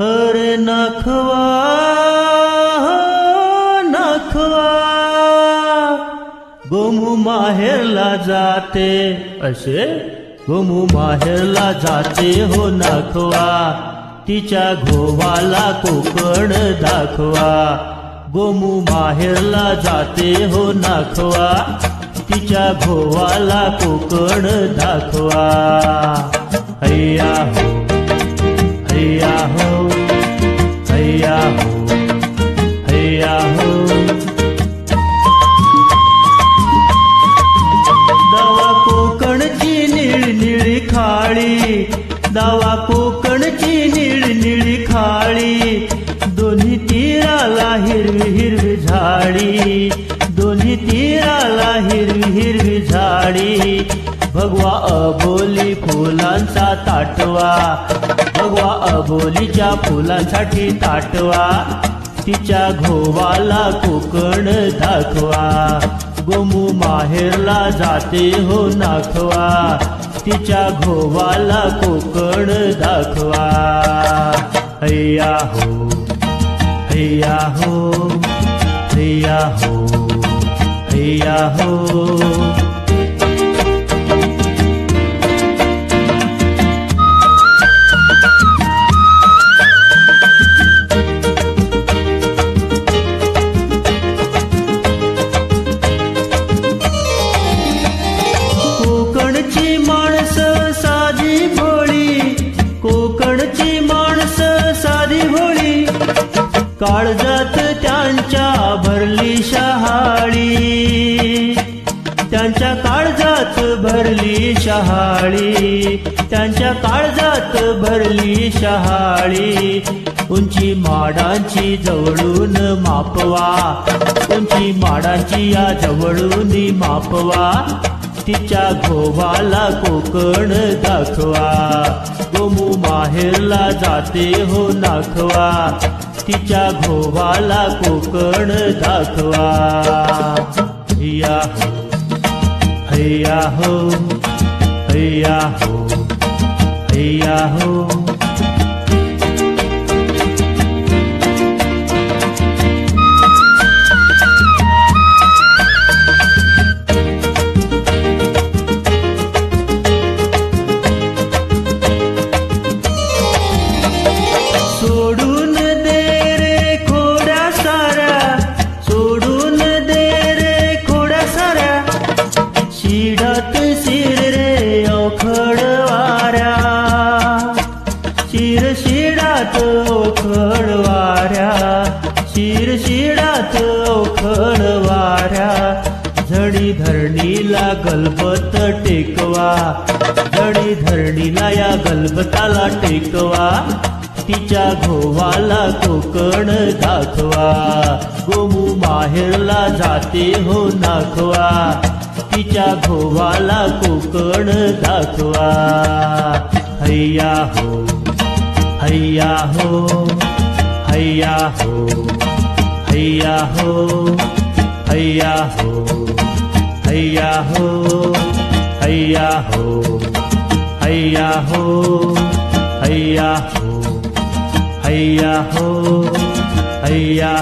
अरे नखवा नखवा गोमू माहेरला जाते. असे गोमू माहेरला जाते हो नखवा. तिच्या घोवाला कोकण दाखवा. गोमू माहेरला जाते हो नाखवा. तिच्या घोवाला कोकण दाखवा. हैया हो. हैया हो हैया हो हैया हो। दवा कोकणची निळ निळी खाळी दवा कोकणची निळ निळी खाळी दोन्ही तीराला हिरवी हिरवी झाडी दोन्ही तीराला हिरवी हिरवी झाडी भगवा अबोली फुलांचा ताटवा भगवा अबोलीच्या फुलांसाठी ताटवा. तिच्या घोवाला कोकण दाखवा. गोमू माहेरला जाते हो नाखवा. तिच्या घोवाला कोकण दाखवा. हैया हो हैया हो हैया हो हैया हो. काळजात त्यांच्या भरली शहाळी. त्यांच्या काळजात भरली शहाळी. त्यांच्या काळजात भरली शहाळी. उंची माडांची जवळून मापवा. उंची माडांची या जवळून मापवा. तिच्या घोवाला कोकण दाखवा. गोमू माहेरला जाते हो नाखवा. तिच्या घोवाला कोकण दाखवा. हैया हो हैया हो हैया हो हैया हो. शिडात अवखड वाऱ्या शिर शिडात वाऱ्या झडी धरणीला गलबत टेकवा झडी धरणीला या गलबताला टेकवा तिच्या घोवाला कोकण दाखवा गोमू माहेरला जाते हो नाखवा तिच्या घोवाला कोकण दाखवा हैया हो. हैया हो हैया हो हैया हो हैया हो हैया हो हैया हो हैया हो हैया हो हैया हो हैया